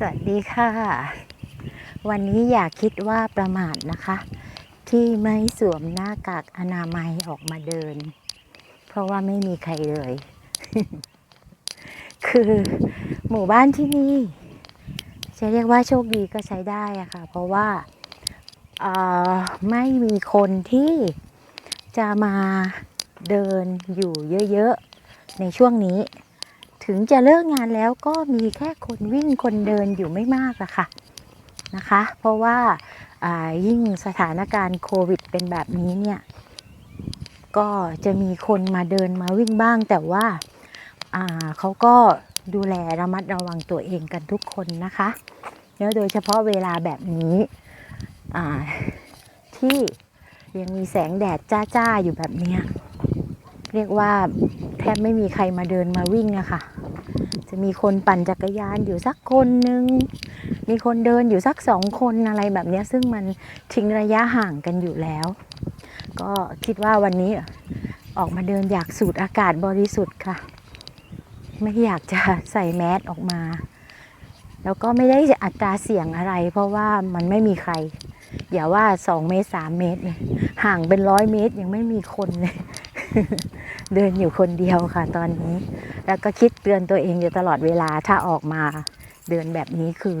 สวัสดีค่ะ วันนี้อย่าคิดว่าประมาทนะคะ ที่ไม่สวมหน้ากากอนามัยออกมาเดิน เพราะว่าไม่มีใครเลย คือหมู่บ้านที่นี่จะเรียกว่าโชคดีก็ใช้ได้อะค่ะ เพราะว่าไม่มีคนที่จะมาเดินอยู่เยอะๆ ในช่วงนี้ ถึงจะเลิกงานแล้วก็มีแค่คนวิ่งคนเดินอยู่ไม่มากอะค่ะนะคะ เพราะว่าายิ่งสถานการณ์โควิดเป็นแบบนี้เนี่ยก็จะมีคนมาเดินมาวิ่งบ้าง แต่ว่าาเขาก็ดูแลระมัดระวังตัวเองกันทุกคนนะคะแล้วโดยเฉพาะเวลาแบบนี้ที่ยังมีแสงแดดจ้าๆอยู่แบบนี้เรียกว่าแทบไม่มีใครมาเดินมาวิ่งอะค่ะ จะมีคนปั่นจักรยานอยู่สักคนหนึ่งมีคนเดินอยู่สักสองคนอะไรแบบนี้ซึ่งมันทิ้งระยะห่างกันอยู่แล้ว ก็คิดว่าวันนี้ออกมาเดินอยากสูดอากาศบริสุทธิ์ค่ะ ไม่อยากจะใส่แมสออกมา แล้วก็ไม่ได้อัตราเสี่ยงอะไร เพราะว่ามันไม่มีใคร อย่าว่า2เมตร3เมตรเลยห่างเป็นร้อยเมตรยังไม่มีคนเลยเดินอยู่คนเดียวค่ะตอนนี้ แล้วก็คิดเตือนตัวเองอยู่ตลอดเวลาถ้าออกมาเดินแบบนี้คือ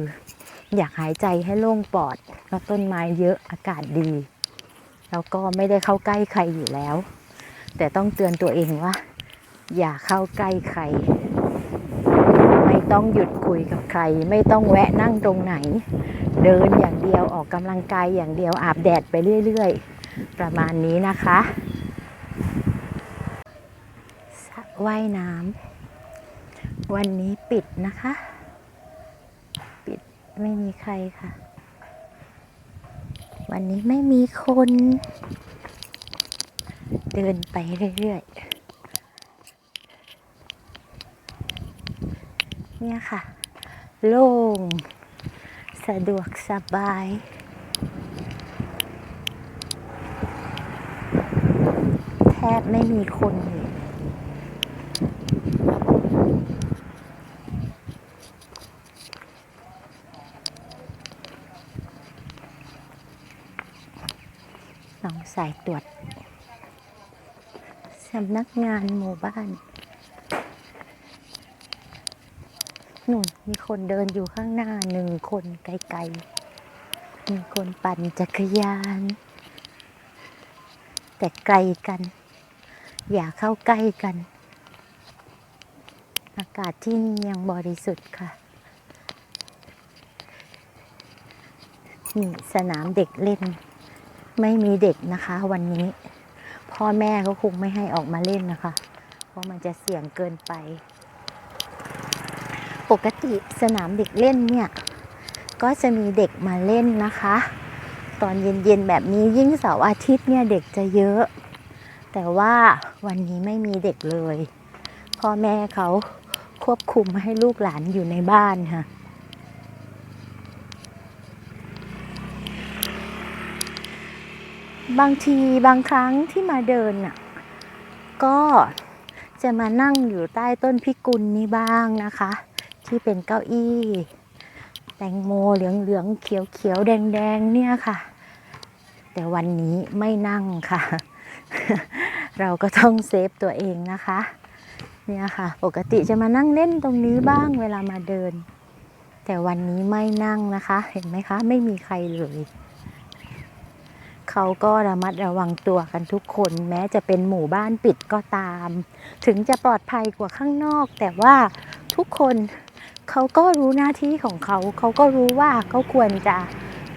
อยากหายใจให้โล่งปอดแล้วต้นไม้เยอะอากาศดี แล้วก็ไม่ได้เข้าใกล้ใครอยู่แล้ว แต่ต้องเตือนตัวเองว่า อย่าเข้าใกล้ใคร ไม่ต้องหยุดคุยกับใคร ไม่ต้องแวะนั่งตรงไหน เดินอย่างเดียวออกกำลังกายอย่างเดียวอาบแดดไปเรื่อย ๆ ประมาณนี้นะคะว่ายน้ำ วันนี้ปิดนะคะ ปิดไม่มีใครค่ะ วันนี้ไม่มีคน เดินไปเรื่อยๆ เนี่ยค่ะ โล่ง สะดวกสบายแทบไม่มีคนเลย สายตรวจสำนักงานหมู่บ้านนู่นมีคนเดินอยู่ข้างหน้าหนึ่งคนไกลๆ มีคนปั่นจักรยาน แต่ไกลกัน อย่าเข้าใกล้กัน อากาศที่นี่ยังบริสุทธิ์ค่ะ นี่สนามเด็กเล่น ไม่มีเด็กนะคะ วันนี้ พ่อแม่ก็คงไม่ให้ออกมาเล่นนะคะ เพราะมันจะเสี่ยงเกินไป ปกติสนามเด็กเล่นเนี่ย ก็จะมีเด็กมาเล่นนะคะ ตอนเย็นๆแบบนี้ยิ่งเสาร์อาทิตย์เนี่ยเด็กจะเยอะ แต่ว่าวันนี้ไม่มีเด็กเลย พ่อแม่เขาควบคุมให้ลูกหลานอยู่ในบ้านค่ะ บางทีบางครั้งที่มาเดินน่ะก็จะมานั่งอยู่ใต้ต้นพิกุลนี้บ้างนะคะ ที่เป็นเก้าอี้ แตงโมเหลืองเหลืองเขียวเขียวแดงแดงเนี่ยค่ะ แต่วันนี้ไม่นั่งค่ะ เราก็ต้องเซฟตัวเองนะคะ เนี่ยค่ะ ปกติจะมานั่งเล่นตรงนี้บ้างเวลามาเดิน แต่วันนี้ไม่นั่งนะคะ เห็นไหมคะ ไม่มีใครเลย เขาก็ระมัดระวังตัวกันทุกคน แม้จะเป็นหมู่บ้านปิดก็ตาม ถึงจะปลอดภัยกว่าข้างนอก แต่ว่าทุกคนเขาก็รู้หน้าที่ของเขา เขาก็รู้ว่าเขาควรจะ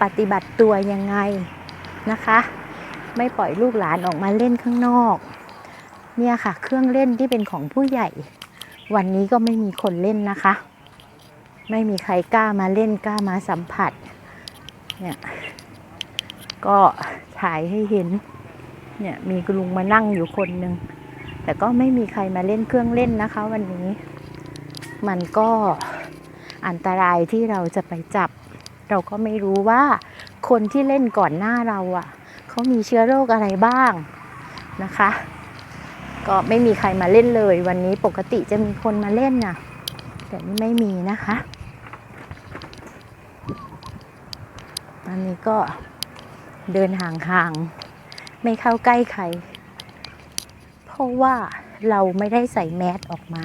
ปฏิบัติตัวยังไงนะคะ ไม่ปล่อยลูกหลานออกมาเล่นข้างนอก เนี่ยค่ะ เครื่องเล่นที่เป็นของผู้ใหญ่ วันนี้ก็ไม่มีคนเล่นนะคะ ไม่มีใครกล้ามาเล่นกล้ามาสัมผัสเนี่ยก็ ถ่ายให้เห็น เนี่ยมีคุณลุงมานั่งอยู่คนหนึ่ง แต่ก็ไม่มีใครมาเล่นเครื่องเล่นนะคะ วันนี้ มันก็อันตรายที่เราจะไปจับ เราก็ไม่รู้ว่าคนที่เล่นก่อนหน้าเราอะ่ะเขามีเชื้อโรคอะไรบ้างนะคะ ก็ไม่มีใครมาเล่นเลย วันนี้ปกติจะมีคนมาเล่นน่ะ แต่นี่ไม่มีนะคะ อันนี้ก็ เดินห่างๆ ไม่เข้าใกล้ใคร เพราะว่าเราไม่ได้ใส่แมสออกมา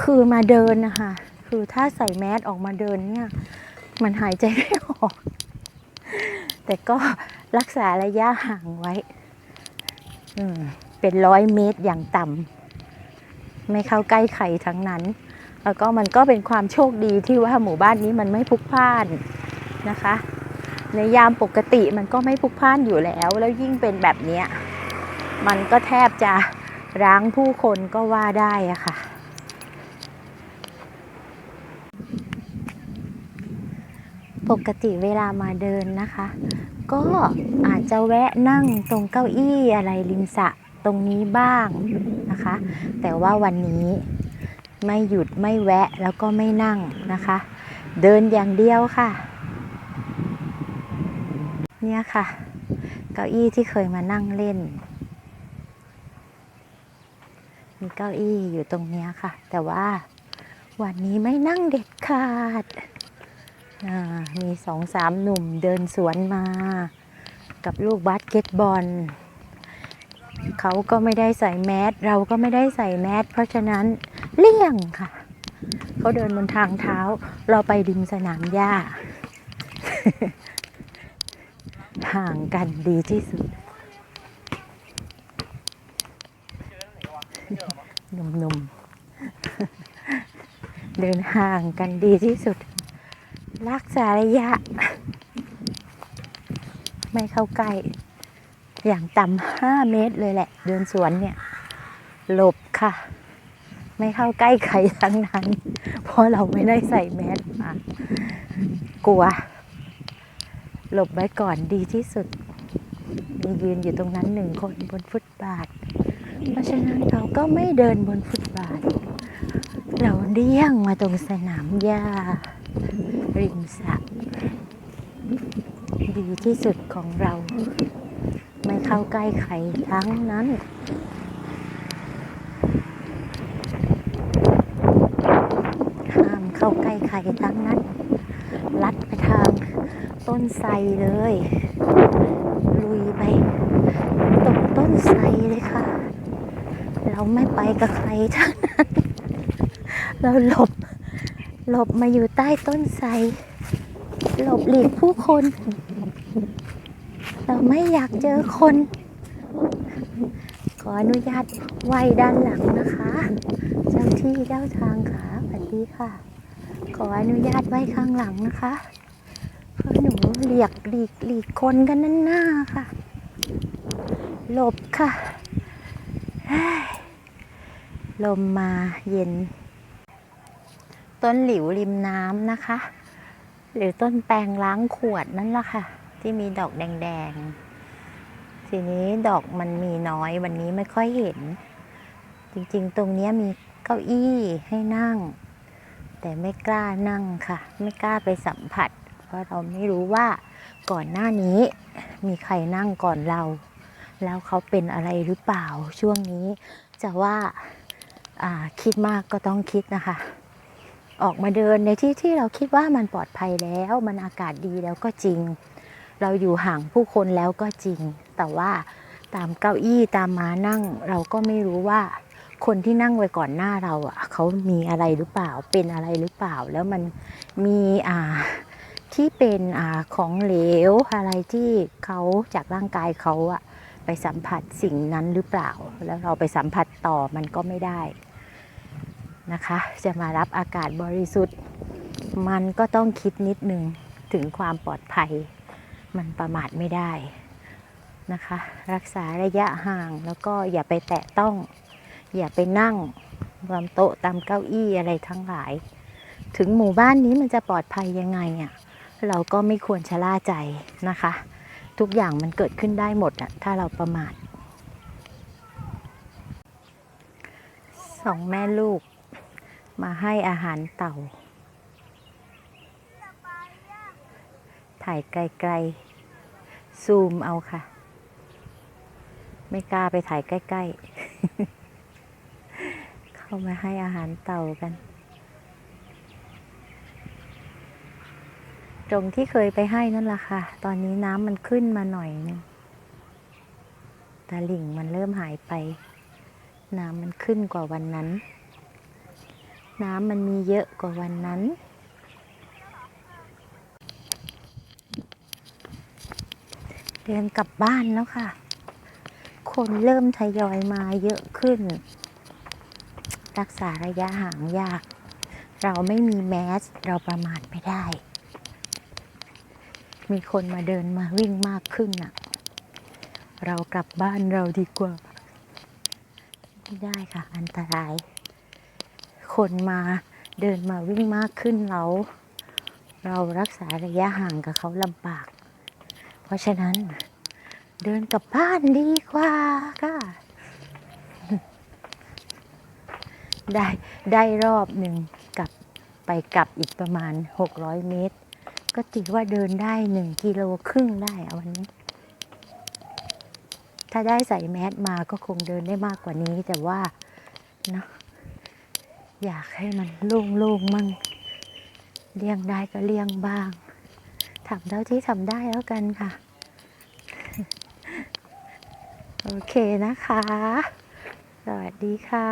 คือมาเดินนะคะ คือถ้าใส่แมสออกมาเดินเนี่ย มันหายใจไม่ออก แต่ก็รักษาระยะห่างไว้ เป็นร้อยเมตรอย่างต่ำ ไม่เข้าใกล้ใครทั้งนั้น แล้วก็มันก็เป็นความโชคดีที่ว่าหมู่บ้านนี้มันไม่พลุกพล่านนะคะ ในยามปกติมันก็ไม่พลุกพล่านอยู่แล้ว แล้วยิ่งเป็นแบบนี้มันก็แทบจะร้างผู้คนก็ว่าได้อะค่ะ ปกติเวลามาเดินนะคะ ก็อาจจะแวะนั่งตรงเก้าอี้อะไรริมสระตรงนี้บ้างนะคะ แต่ว่าวันนี้ไม่หยุดไม่แวะแล้วก็ไม่นั่งนะคะ เดินอย่างเดียวค่ะ เนี่ยค่ะ เก้าอี้ที่เคยมานั่งเล่น มีเก้าอี้อยู่ตรงเนี้ยค่ะ แต่ว่าวันนี้ไม่นั่งเด็ดขาด มีสองสามหนุ่มเดินสวนมา กับลูกบาสเกตบอล เขาก็ไม่ได้ใส่แมสเราก็ไม่ได้ใส่แมสเพราะฉะนั้นเลี่ยงค่ะ เขาเดินบนทางเท้า เราไปริมสนามหญ้า ห่างกันดีที่สุดหนุ่มๆ เดินห่างกันดีที่สุด รักษาระยะ ไม่เข้าใกล้ อย่างต่ำห้าเมตรเลยแหละ เดินสวนเนี่ย หลบค่ะ ไม่เข้าใกล้ใครทั้งนั้น เพราะเราไม่ได้ใส่แมสมากลัว หลบไว้ก่อนดีที่สุด มียืนอยู่ตรงนั้นหนึ่งคนบนฟุตบาท เพราะฉะนั้นเราก็ไม่เดินบนฟุตบาท เราเลี่ยงมาตรงสนามหญ้า ริมสระดีที่สุดของเรา ไม่เข้าใกล้ใครทั้งนั้นห้ามเข้าใกล้ใครทั้งนั้น ลัดไปทาง ต้นไทรเลย ลุยไปตรงต้นไทรเลยค่ะ เราไม่ไปกับใครทั้งนั้น เราหลบ หลบมาอยู่ใต้ต้นไทรหลบหลีกผู้คน เราไม่อยากเจอคน ขออนุญาตไหวด้านหลังนะคะ เจ้าที่เจ้าทางค่ะสวัสดีค่ะ ขออนุญาตไว้ข้างหลังนะคะ เพราะหนูเรียกหลีกหลีกคนกันนั่นหน้าค่ะ หลบค่ะลมมาเย็น ต้นหลิวริมน้ำนะคะ หรือต้นแปลงล้างขวดนั่นละค่ะ ที่มีดอกแดงๆ ทีนี้ดอกมันมีน้อยวันนี้ไม่ค่อยเห็น จริงๆ ตรงนี้มีเก้าอี้ให้นั่ง แต่ไม่กล้านั่งค่ะ ไม่กล้าไปสัมผัส เพราะเราไม่รู้ว่าก่อนหน้านี้มีใครนั่งก่อนเรา แล้วเขาเป็นอะไรหรือเปล่าช่วงนี้จะว่าาคิดมากก็ต้องคิดนะคะ ออกมาเดินในที่ที่เราคิดว่ามันปลอดภัยแล้วมันอากาศดีแล้วก็จริง เราอยู่ห่างผู้คนแล้วก็จริง แต่ว่าตามเก้าอี้ตามม้านั่ง เราก็ไม่รู้ว่าคนที่นั่งไว้ก่อนหน้าเราอะเขามีอะไรหรือเปล่าเป็นอะไรหรือเปล่า แล้วมันมีอ่า ที่เป็นอของเหลวอะไรที่เขาจากร่างกายเขาอะไปสัมผัสสิ่งนั้นหรือเปล่า แล้วเราไปสัมผัสต่อมันก็ไม่ได้นะคะ จะมารับอากาศบริสุทธิ์ มันก็ต้องคิดนิดนึงถึงความปลอดภัย มันประมาทไม่ได้นะคะ รักษาระยะห่างแล้วก็อย่าไปแตะต้อง อย่าไปนั่งบนโต๊ะตามเก้าอี้อะไรทั้งหลาย ถึงหมู่บ้านนี้มันจะปลอดภัยยังไงอะ่ะ เราก็ไม่ควรชะล่าใจนะคะ ทุกอย่างมันเกิดขึ้นได้หมดอะถ้าเราประมาทสองแม่ลูก มาให้อาหารเต่า ถ่ายไกลๆ ซูมเอาค่ะ ไม่กล้าไปถ่ายใกล้ ๆ เข้ามาให้อาหารเต่ากัน ตรงที่เคยไปให้นั่นแหละค่ะ ตอนนี้น้ำมันขึ้นมาหน่อยนึงตาลิ่งมันเริ่มหายไป น้ำมันขึ้นกว่าวันนั้น น้ำมันมีเยอะกว่าวันนั้นเดินกลับบ้านแล้วค่ะ คนเริ่มทยอยมาเยอะขึ้น รักษาระยะห่างยาก เราไม่มีแมส เราประมาทไม่ได้ มีคนมาเดินมาวิ่งมากขึ้นน่ะ เรากลับบ้านเราดีกว่า ไม่ได้ค่ะ อันตราย คนมาเดินมาวิ่งมากขึ้นเรา เรารักษาระยะห่างกับเขาลำบาก เพราะฉะนั้น เดินกลับบ้านดีกว่าค่ะ ได้ได้รอบหนึ่งกลับไปกลับอีกประมาณ 600 เมตร ก็ถือว่าเดินได้หนึ่งกิโลครึ่งได้อะวันนี้ ถ้าได้ใส่แมสมาก็คงเดินได้มากกว่านี้ แต่ว่าเนอะอยากให้มันโล่งๆมั่งเลี่ยงได้ก็เลี่ยงบ้างทำเท่าที่ทำได้แล้วกันค่ะ โอเคนะคะ สวัสดีค่ะ